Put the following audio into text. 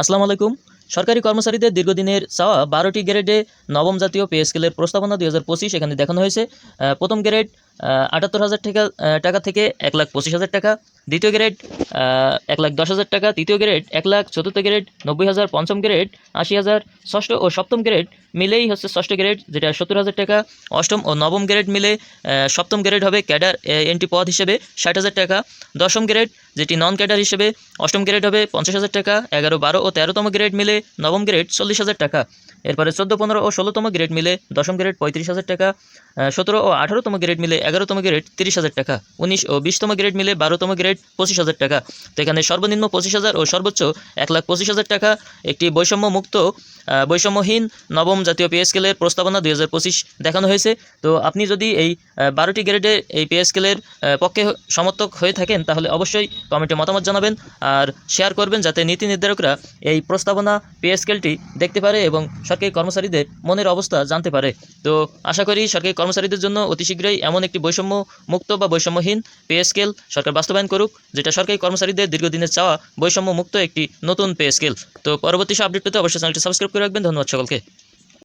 আসসালামু আলাইকুম। সরকারি কর্মচারীদের দীর্ঘদিনের চাওয়া বারোটি গ্রেডে নবম জাতীয় পে স্কেলের প্রস্তাবনা দুই হাজার পঁচিশ এখানে দেখানো হয়েছে। প্রথম গ্রেড আটাত্তর হাজার টাকা টাকা থেকে এক লাখ পঁচিশ হাজার টাকা। দ্বিতীয় গ্রেড এক লাখ দশ হাজার টাকা। তৃতীয় গ্রেড এক লাখ চতুর্থ গ্রেড নব্বই হাজার পঞ্চম গ্রেড আশি হাজার ষষ্ঠ ও সপ্তম গ্রেড মিলেই হচ্ছে ষষ্ঠ গ্রেড যেটা সত্তর হাজার টাকা। অষ্টম ও নবম গ্রেড মিলে সপ্তম গ্রেড হবে ক্যাডার এন্ট্রি পদ হিসেবে ষাট হাজার টাকা। দশম গ্রেড যেটি নন ক্যাডার হিসেবে অষ্টম গ্রেড হবে পঞ্চাশ হাজার টাকা। এগারো, বারো ও তেরোতম গ্রেড মিলে নবম গ্রেড চল্লিশ হাজার টাকা। এরপরে চোদ্দ, পনেরো ও ষোলোতম গ্রেড মিলে দশম গ্রেড পঁয়ত্রিশ হাজার টাকা। সতেরো ও আঠারোতম গ্রেড মিলে এগারোতম গ্রেড তিরিশ হাজার টাকা। উনিশ ও বিশতম গ্রেড মিলে বারোতম গ্রেড পঁচিশ হাজার টাকা। তো এখানে সর্বনিম্ন পঁচিশ হাজার ও সর্বোচ্চ এক লাখ পঁচিশ হাজার টাকা একটি বৈষম্য মুক্ত বৈষম্যহীন নবম জাতীয় পে স্কেলের প্রস্তাবনা দুই হাজার পঁচিশ দেখানো হয়েছে। তো আপনি যদি এই বারোটি গ্রেডে এই পে স্কেলের পক্ষে সমর্থক হয়ে থাকেন, তাহলে অবশ্যই কমেন্টে মতামত জানাবেন আর শেয়ার করবেন যাতে নীতি নির্ধারকরা এই প্রস্তাবনা পে স্কেলটি দেখতে পারে এবং সরকারি কর্মচারীদের মনের অবস্থা জানতে পারে। তো আশা করি সরকারি কর্মচারীদের জন্য অতি শীঘ্রই এমন একটি বৈষম্য মুক্ত বা বৈষম্যহীন পে স্কেল সরকার বাস্তবায়ন করুক, যেটা সরকারি কর্মচারীদের দীর্ঘদিনের চাওয়া বৈষম্য মুক্ত একটি নতুন পে স্কেল। তো পরবর্তী আপডেট পেতে অবশ্যই চ্যানেলটি সাবস্ক্রাইব করে রাখবেন। ধন্যবাদ সকলকে।